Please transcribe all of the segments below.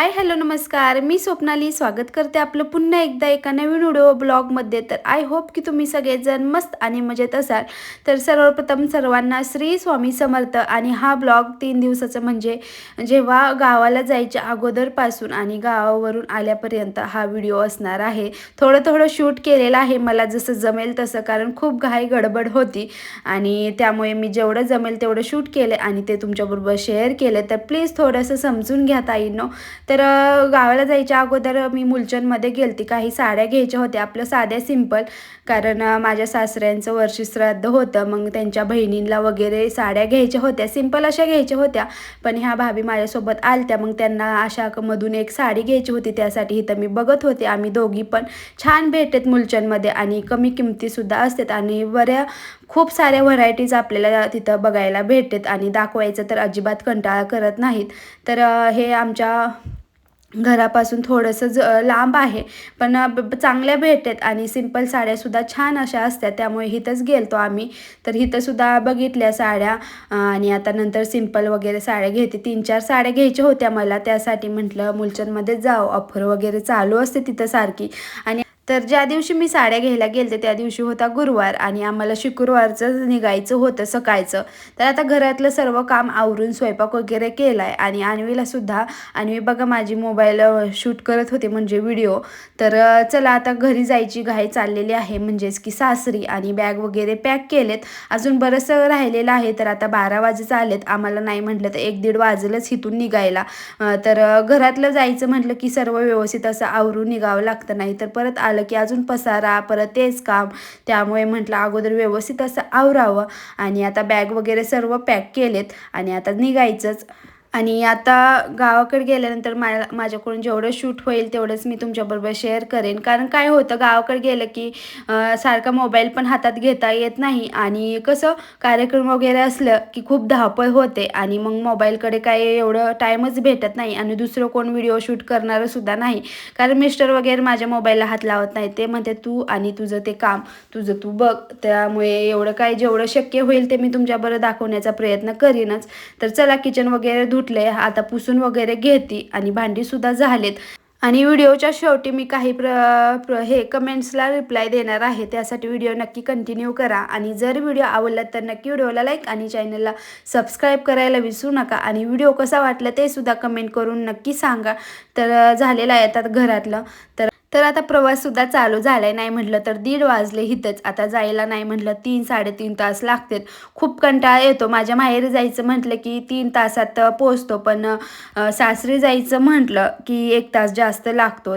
Hi hello नमस्कार. मी स्वप्नाली स्वागत करते आपलं पुन्हा एकदा एका नवीन व्हिडिओ ब्लॉगमध्ये. तर आय होप की तुम्ही सगळेजण मस्त आणि मजेत असाल. तर सर्वप्रथम सर्वांना श्री स्वामी समर्थ आणि हा ब्लॉग तीन दिवसाचा म्हणजे जेव्हा गावाला जायच्या अगोदरपासून आणि गावावरून आल्यापर्यंत हा व्हिडिओ असणार आहे. थोडं थोडं शूट केलेलं आहे. मला जसं जमेल तसं कारण खूप घाई गडबड होती. आणि त्यामुळे मी जेवढं जमेल तेवढं शूट केलं आणि ते तुमच्याबरोबर शेअर केलं तर प्लीज थोडंसं समजून घ्या ताईंनो. तर गावाला जायच्या अगोदर मी मुलचंदमध्ये गेलती. काही साड्या घ्यायच्या होत्या. आपलं साध्या सिंपल. कारण माझ्या सासऱ्यांचं वर्षश्राद्ध होतं. मग त्यांच्या बहिणींना वगैरे साड्या घ्यायच्या होत्या. सिंपल अशा घ्यायच्या होत्या. पण ह्या भाभी माझ्यासोबत आलत्या. मग त्यांना अशा मधून एक साडी घ्यायची होती. त्यासाठी इथं मी बघत होते. आम्ही दोघी पण छान भेटत मुलचंदमध्ये. आणि कमी किमतीसुद्धा असतात. आणि बऱ्या खूप साऱ्या व्हरायटीज आपल्याला तिथं बघायला भेटतात. आणि दाखवायचं तर अजिबात कंटाळा करत नाहीत. तर हे आमच्या घरापासून थोडंसं ज लांब आहे. पण चांगल्या भेटतात आणि सिंपल साड्यासुद्धा छान अशा असतात. त्यामुळे इथंच गेलतो आम्ही. तर इथंसुद्धा बघितल्या साड्या. आणि आता नंतर सिंपल वगैरे साड्या घेते. तीन चार साड्या घ्यायच्या होत्या मला. त्यासाठी म्हटलं मुलचंदमध्ये जाऊ ऑफर वगैरे चालू असते तिथं सारखी. आणि तर ज्या दिवशी मी साड्या घ्यायला गेलते त्या दिवशी होता गुरुवार आणि आम्हाला शुक्रवारचं निघायचं होतं सकाळचं. तर आता घरातलं सर्व काम आवरून स्वयंपाक वगैरे केला आहे आणि आणवीलासुद्धा सुद्धा अन्वी बघा माझी मोबाईल शूट करत होते म्हणजे व्हिडिओ. तर चला आता घरी जायची घाई चाललेली आहे म्हणजेच की सासरी आणि बॅग वगैरे पॅक केलेत. अजून बरंचसं राहिलेलं आहे तर आता बारा वाजेच आलेत. आम्हाला नाही म्हटलं तर एक दीड वाजलंच इथून निघायला. तर घरातलं जायचं म्हटलं की सर्व व्यवस्थित असं आवरून निघावं लागतं नाही तर परत आलं की अजून पसारा परत तेच काम. त्यामुळे म्हटलं अगोदर व्यवस्थित असं आवरावं. आणि आता बॅग वगैरे सर्व पॅक केलेत आणि आता निघायचंच. आणि आता गावाकडे गेल्यानंतर मा माझ्याकडून जेवढं शूट होईल तेवढंच मी तुमच्याबरोबर शेअर करेन. कारण काय होतं गावाकडे गेलं की सारखा मोबाईल पण हातात घेता येत नाही. आणि कसं कार्यक्रम वगैरे असलं की खूप धावपळ होते. आणि मग मोबाईलकडे काय एवढं टाईमच भेटत नाही. आणि दुसरं कोण व्हिडिओ शूट करणारंसुद्धा नाही. कारण मिस्टर वगैरे माझ्या मोबाईलला हात लावत नाही ते म्हणते तू आणि तुझं ते काम तुझं तू बघ. त्यामुळे एवढं काय जेवढं शक्य होईल ते मी तुमच्याबरोबर दाखवण्याचा प्रयत्न करीनच. तर चला किचन वगैरे धुतले आता पुसून वगैरे घेते आणि भांडीसुद्धा झालेत. आणि व्हिडिओच्या शेवटी मी काही प्र प्र हे कमेंट्सला रिप्लाय देणार आहे. त्यासाठी व्हिडिओ नक्की कंटिन्यू करा. आणि जर व्हिडिओ आवडला तर नक्की व्हिडिओला लाईक आणि चॅनलला सबस्क्राईब करायला विसरू नका. आणि व्हिडिओ कसा वाटला ते सुद्धा कमेंट करून नक्की सांगा. तर झालेला झालेलं आहे आता घरातलं. तर तर आता प्रवाससुद्धा चालू झाला आहे नाही म्हटलं तर दीड वाजले हिथंच आता जायला नाही म्हटलं तीन साडेतीन तास लागतात. खूप कंटाळा येतो. माझ्या माहेरी जायचं म्हटलं की तीन तासात पोचतो पण सासरी जायचं म्हटलं की एक तास जास्त लागतो.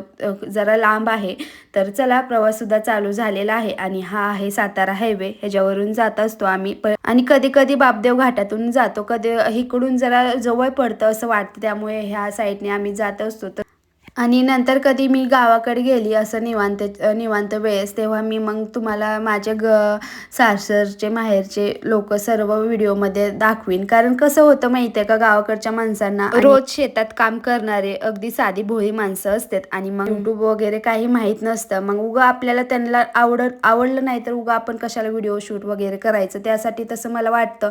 जरा लांब आहे. तर चला प्रवाससुद्धा चालू झालेला आहे आणि हा आहे सातारा हायवे. ह्याच्यावरून जात असतो आम्ही. प आणि कधी कधी बापदेव घाटातून जातो. कधी इकडून जरा जवळ पडतं असं वाटतं. त्यामुळे ह्या साईडने आम्ही जात असतो. तर आणि नंतर कधी मी गावाकडे गेली असं निवांत निवांत वेळेस तेव्हा मी मग तुम्हाला माझ्या ग सासरचे माहेरचे लोक सर्व व्हिडिओमध्ये दाखवीन. कारण कसं होतं माहिती आहे का गावाकडच्या माणसांना रोज शेतात काम करणारे अगदी साधी भोळी माणसं असतात. आणि मग युट्यूब वगैरे काही माहीत नसतं. मग उगा आपल्याला त्यांना आवडत आवडलं नाही तर उगा आपण कशाला व्हिडिओ शूट वगैरे करायचं? त्यासाठी तसं मला वाटतं.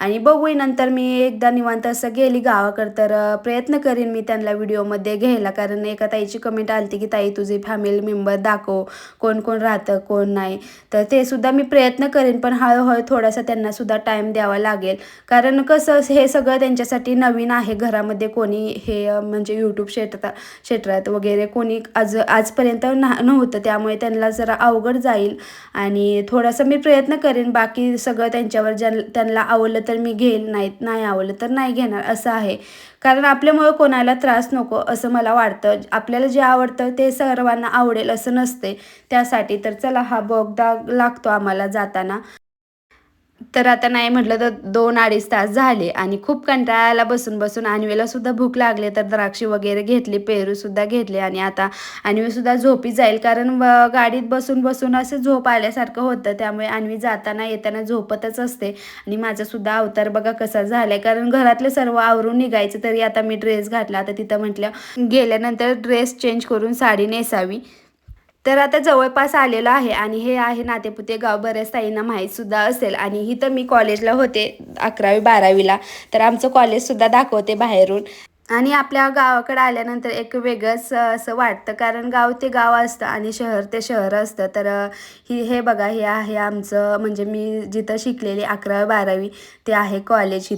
आणि बघूया नंतर मी एकदा निवांत असं गेली गावाकडं तर प्रयत्न करीन मी त्यांना व्हिडिओमध्ये घ्यायला. कारण एका ताईची कमेंट आली की ताई तुझे फॅमिली मेंबर दाखव कोण कोण राहतं कोण नाही. तर ते सुद्धा मी प्रयत्न करेन पण हळूहळू थोडासा त्यांना सुद्धा टाईम द्यावा लागेल. कारण कसं हे सगळं त्यांच्यासाठी नवीन आहे. घरामध्ये कोणी हे म्हणजे यूट्यूब क्षेत्रात क्षेत्रात वगैरे कोणी आज आजपर्यंत ना नव्हतं. त्यामुळे त्यांना जरा अवघड जाईल आणि थोडासा मी प्रयत्न करेन. बाकी सगळं त्यांच्यावर ज्यांना त्यांना आवडलं तर मी घेईल नाही नाही आवडलं तर नाही घेणार असं आहे. कारण आपल्यामुळं कोणाला त्रास नको असं मला वाटतं. आपल्याला जे आवडतं ते सर्वांना आवडेल असं नसते. त्यासाठी तर चला हा बोगदा लागतो आम्हाला जाताना. तर आता नाही म्हटलं तर दोन अडीच तास झाले आणि खूप कंटाळाला बसून बसून अन्वीला सुद्धा भूक लागली तर द्राक्षी वगैरे घेतली पेरू सुद्धा घेतले आणि आता अन्वी सुद्धा झोपी जाईल. कारण व- गाडीत बसून बसून असं झोप आल्यासारखं होतं त्यामुळे आणवी जाताना येताना झोपतच असते. आणि माझा सुद्धा अवतार बघा कसा झालाय. कारण घरातलं सर्व आवरून निघायचं तरी आता मी ड्रेस घातला. आता तिथं म्हटलं गेल्यानंतर ड्रेस चेंज करून साडी नेसावी. तर आता जवळपास आलेलो आहे आणि हे आहे नातेपुते गाव. बऱ्याच ताईंना माहीत सुद्धा असेल आणि इथं मी कॉलेजला होते अकरावी बारावीला. तर आमचं कॉलेजसुद्धा दाखवते बाहेरून. आणि आपल्या गावाकडे आल्यानंतर एक वेगळंच असं वाटतं. कारण गाव ते गाव असतं आणि शहर ते शहर असतं. तर ही हे बघा हे आहे आमचं म्हणजे मी जिथं शिकलेली अकरावी बारावी ते आहे कॉलेज.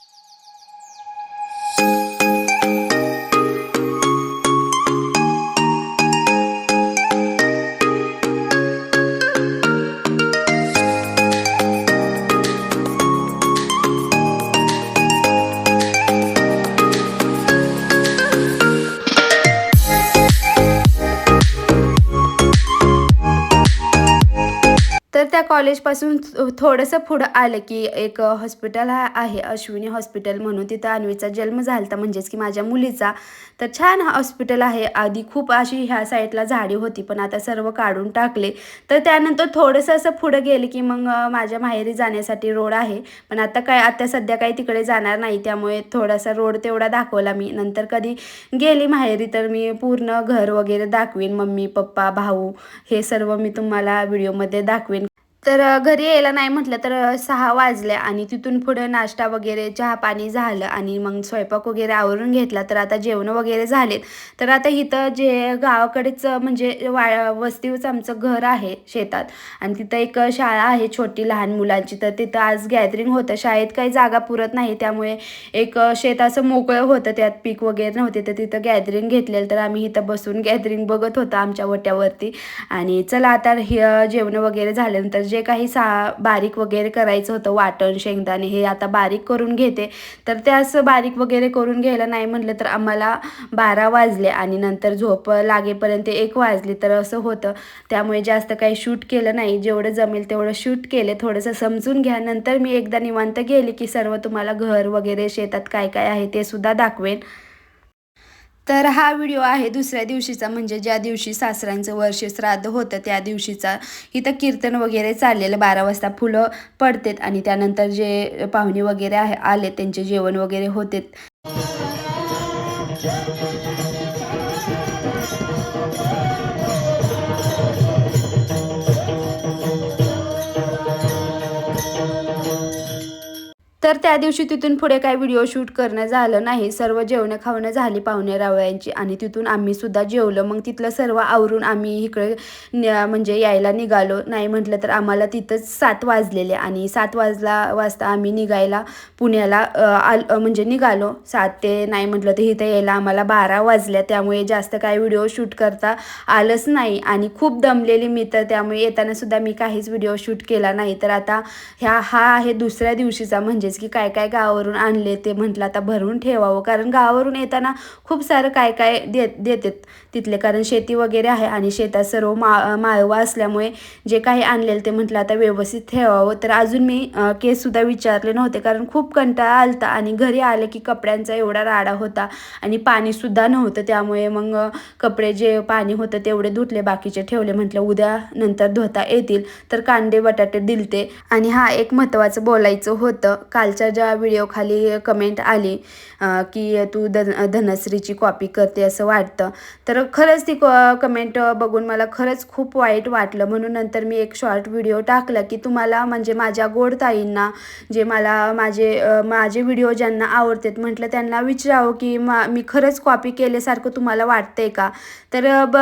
त्या कॉलेजपासून थोडंसं पुढं आलं की एक हॉस्पिटल हा आहे अश्विनी हॉस्पिटल म्हणून तिथं अन्वीचा जन्म झाला होता म्हणजेच की माझ्या मुलीचा तर छान हॉस्पिटल आहे. आधी खूप अशी ह्या साईडला झाडी होती पण आता सर्व काढून टाकले. तर त्यानंतर थोडंसं असं पुढं गेलं की मग माझ्या माहेरी जाण्यासाठी रोड आहे. पण आता काय आता सध्या काही तिकडे जाणार नाही. त्यामुळे थोडासा रोड तेवढा दाखवला मी. नंतर कधी गेली माहेरी तर मी पूर्ण घर वगैरे दाखवीन. मम्मी पप्पा भाऊ हे सर्व मी तुम्हाला व्हिडिओमध्ये दाखवेन. तर घरी यायला नाही म्हटलं तर सहा वाजले आणि तिथून पुढं नाश्ता वगैरे चहा पाणी झालं आणि मग स्वयंपाक वगैरे आवरून घेतला. तर आता जेवण वगैरे झालेत. तर आता इथं जे गावाकडेच म्हणजे वा वस्तीवरच आमचं घर आहे शेतात. आणि तिथं एक शाळा आहे छोटी लहान मुलांची. तर तिथं आज गॅदरिंग होतं. शाळेत काही जागा पुरत नाही. त्यामुळे एक शेत असं मोकळं होतं. त्यात पीक वगैरे नव्हते. तर तिथं गॅदरिंग घेतलेलं. तर आम्ही इथं बसून गॅदरिंग बघत होतो आमच्या वट्यावरती आणि चला आता हे जेवण वगैरे झाल्यानंतर जे जे काही सा बारीक वगैरे करायचं होतं वाटण शेंगदाणे हे आता बारीक करून घेते. तर ते असं बारीक वगैरे करून घ्यायला नाही म्हटलं तर आम्हाला बारा वाजले आणि नंतर झोप लागेपर्यंत एक वाजली तर असं होतं. त्यामुळे जास्त काही शूट केलं नाही. जेवढं जमेल तेवढं शूट केले. थोडंसं समजून घ्या. नंतर मी एकदा निवांत गेले की सर्व तुम्हाला घर वगैरे शेतात काय काय आहे ते सुद्धा दाखवेन. तर हा व्हिडिओ आहे दुसऱ्या दिवशीचा म्हणजे ज्या दिवशी सासऱ्यांचं वर्ष श्राद्ध होतं त्या दिवशीचा. इथं कीर्तन वगैरे चाललेलं बारा वाजता फुलं पडतेत आणि त्यानंतर जे पाहुणे वगैरे आहे आले त्यांचे जेवण वगैरे होते तर त्या दिवशी तिथून पुढे काय व्हिडिओ शूट करणं झालं नाही. सर्व जेवणं खावणं झाली पाहुणे रावळ्यांची आणि तिथून आम्ही सुद्धा जेवलं. मग तिथलं सर्व आवरून आम्ही इकडे न- म्हणजे यायला निघालो. नाही म्हटलं तर आम्हाला तिथंच सात वाजलेले आणि सात वाजला वाजता आम्ही निघायला पुण्याला आल म्हणजे निघालो. सात ते नाही म्हटलं तर इथं यायला आम्हाला बारा वाजल्या. त्यामुळे जास्त काय व्हिडिओ शूट करता आलंच नाही. आणि खूप दमलेली मी तर त्यामुळे येतानासुद्धा मी काहीच व्हिडिओ शूट केला नाही. तर आता ह्या हा आहे दुसऱ्या दिवशीचा म्हणजे म्हणजेच की काय काय गावावरून आणले ते म्हटलं आता भरून ठेवावं. कारण गावावरून येताना खूप सारं काय काय देत देतात तिथले. कारण शेती वगैरे आहे आणि शेतात सर्व मा माळवा असल्यामुळे जे काही आणलेलं ते म्हटलं आता व्यवस्थित ठेवावं. तर अजून मी केससुद्धा विचारले नव्हते. कारण खूप कंटाळा आलता आणि घरी आले की कपड्यांचा एवढा राडा होता आणि पाणीसुद्धा नव्हतं. त्यामुळे मग कपडे जे पाणी होतं तेवढे धुतले बाकीचे ठेवले. म्हटलं उद्या नंतर धुता येतील. तर कांदे बटाटे दिलते. आणि हा एक महत्त्वाचं बोलायचं होतं. कालच्या ज्या व्हिडिओ खाली कमेंट आली की तू धन धनश्रीची कॉपी करते असं वाटतं. तर खरंच ती कमेंट बघून मला खरंच खूप वाईट वाटलं. म्हणून नंतर मी एक शॉर्ट व्हिडिओ टाकला की तुम्हाला म्हणजे माझ्या गोड ताईंना जे मला माझे माझे व्हिडिओ ज्यांना आवडतात म्हटलं त्यांना विचारावं की मा मी खरंच कॉपी केल्यासारखं तुम्हाला वाटतंय का? तर ब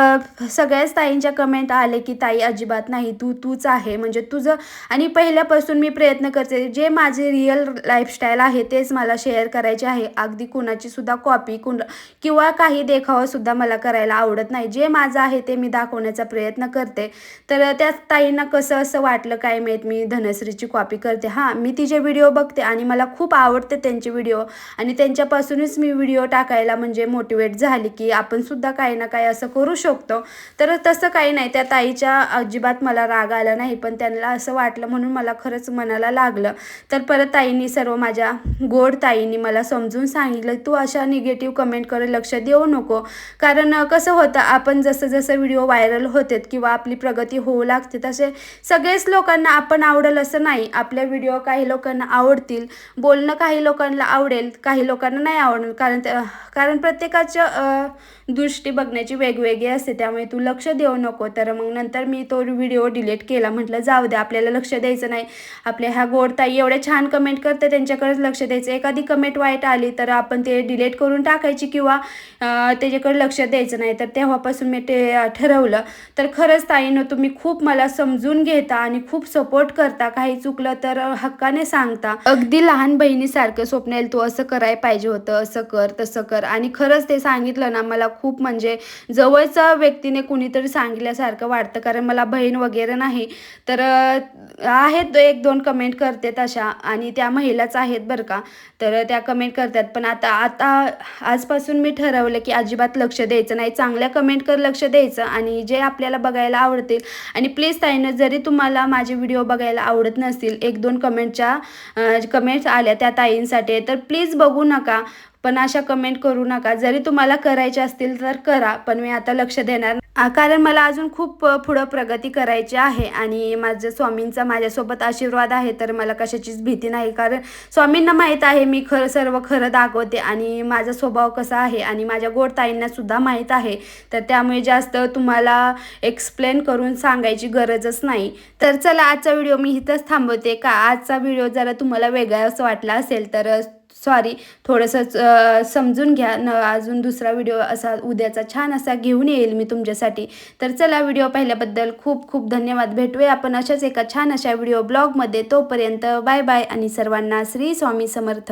सगळ्याच ताईंच्या कमेंट आले की ताई अजिबात नाही. तू तूच आहे. म्हणजे तुझं आणि पहिल्यापासून मी प्रयत्न करते. जे माझे रिअल लाईफस्टाईल आहे तेच मला शेअर करायचे आहे. अगदी कुणाची सुद्धा कॉपी कुण किंवा काही देखावासुद्धा मला करायला आवडत नाही. जे माझं आहे ते मी दाखवण्याचा प्रयत्न करते. तर त्या ताईंना कसं असं वाटलं काय माहीत? मी धनश्रीची कॉपी करते. हां मी तिचे व्हिडिओ बघते आणि मला खूप आवडते त्यांचे व्हिडिओ आणि त्यांच्यापासूनच मी व्हिडिओ टाकायला म्हणजे मोटिवेट झाली की आपण सुद्धा काही ना काही असं करू शकतो. तर तसं काही नाही. त्या ताईच्या अजिबात मला राग आला नाही. पण त्यांना असं वाटलं म्हणून मला खरंच मनाला लागलं. तर परत ताईंनी सर्व माझ्या गोड ताईंनी मला समजून सांगितलं तू अशा निगेटिव्ह कमेंटकडे लक्ष देऊ नको. कारण कसं होतं आपण जसं जसं व्हिडिओ व्हायरल होतात किंवा आपली प्रगती होऊ लागते तसे सगळेच लोकांना आपण आवडेल असं नाही. आपल्या व्हिडिओ काही लोकांना आवडतील. बोलणं काही लोकांना आवडेल काही लोकांना नाही आवडेल कारण कारण प्रत्येकाच्या दृष्टी बघण्याची वेगवेगळी असते त्यामुळे तू लक्ष देऊ नको. तर मग नंतर मी तो व्हिडिओ डिलीट केला. म्हटलं जाऊ दे आपल्याला लक्ष द्यायचं नाही. आपल्या ह्या गोड ताई एवढ्या छान कमेंट करते त्यांच्याकडेच लक्ष द्यायचं. एखादी कमेंट वाईट आली तर तर आपण ते डिलीट करून टाकायची किंवा त्याच्याकडे लक्ष द्यायचं नाही. तर तेव्हापासून मी ते ठरवलं. तर खरंच ताईनं तुम्ही खूप मला समजून घेता आणि खूप सपोर्ट करता. काही चुकलं तर हक्काने सांगता. अगदी लहान बहिणीसारखं स्वप्नेल तू असं करायला पाहिजे होतं असं कर तसं कर. आणि खरंच ते सांगितलं ना मला खूप म्हणजे जवळच्या व्यक्तीने कुणीतरी सांगितल्यासारखं वाटतं. कारण मला बहीण वगैरे नाही. तर आहेत एक दोन कमेंट करते तशा आणि त्या महिलाच आहेत बरं का. तर त्या कमेंट करतात पण आता आता आजपासून मी ठरवलं की अजिबात लक्ष द्यायचं नाही. चांगल्या कमेंटकर लक्ष द्यायचं आणि जे आपल्याला बघायला आवडतील. आणि प्लीज ताईनं जरी तुम्हाला माझे व्हिडिओ बघायला आवडत नसतील एक दोन कमेंटच्या कमेंट्स आल्या त्या ताईंसाठी तर प्लीज बघू नका. पण अशा कमेंट करू नका. जरी तुम्हाला करायचे असतील तर करा पण मी आता लक्ष देणार कारण मला अजून खूप पुढं प्रगती करायची आहे आणि माझं स्वामींचा माझ्यासोबत आशीर्वाद आहे तर मला कशाचीच भीती नाही. कारण स्वामींना माहीत आहे मी खरं सर्व खरं दाखवते आणि माझा स्वभाव कसा आहे आणि माझ्या गोड माहीत आहे. तर त्यामुळे जास्त तुम्हाला एक्सप्लेन करून सांगायची गरजच नाही. तर चला आजचा व्हिडिओ मी इथंच थांबवते. का आजचा व्हिडिओ जरा तुम्हाला वेगळा असं वाटला असेल तर सॉरी थोडंसं समजून घ्या. न अजून दुसरा व्हिडिओ असा उद्याचा छान असा घेऊन येईल मी तुमच्यासाठी. तर चला व्हिडिओ पाहिल्याबद्दल खूप खूप धन्यवाद. भेटूया आपण अशाच एका छान अशा व्हिडिओ ब्लॉगमध्ये. तोपर्यंत बाय बाय आणि सर्वांना श्री स्वामी समर्थ.